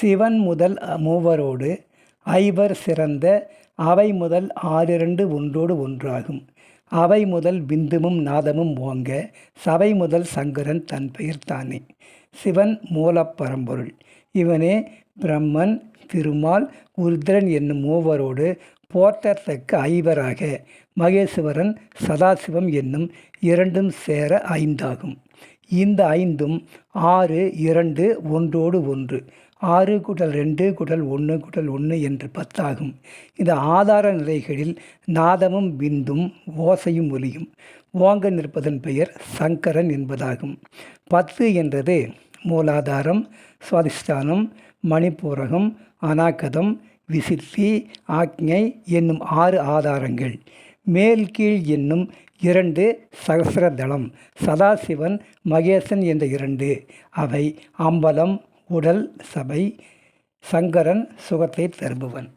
சிவன் முதல் மூவரோடு ஐவர் சிறந்த அவை முதல் ஆறிரண்டு ஒன்றோடு ஒன்றாகும். அவை முதல் பிந்துவும் நாதமும் ஓங்க சபை முதல் சங்கரன் தன் பெயர் தானே. சிவன் மூலப்பரம்பொருள் இவனே பிரம்மன் திருமால் உருத்திரன் என்னும் மூவரோடு போற்றத்தக்க ஐவராக மகேசுவரன் சதாசிவம் என்னும் இரண்டும் சேர ஐந்தாகும். இந்த ஐந்தும் ஆறு இரண்டு ஒன்றோடு ஒன்று ஆறு கூட்டல் ரெண்டு கூட்டல் ஒன்று கூட்டல் ஒன்று என்று பத்தாகும். இந்த ஆதார நிலைகளில் நாதமும் விந்தும் ஓசையும் ஒலியும். ஓங்க நிற்பதன் பெயர் சங்கரன் என்பதாகும். பத்து என்றது மூலாதாரம் சுவாதிஷ்டானம் மணிப்பூரகம் அனாக்கதம் விசித்தி ஆக்ஞை என்னும் ஆறு ஆதாரங்கள். மேல் கீழ் என்னும் இரண்டு சகசிரதளம் சதாசிவன் மகேசன் என்ற இரண்டு. அவை அம்பலம் உடல் சபை சங்கரன் சுகத்தை தருபவன்.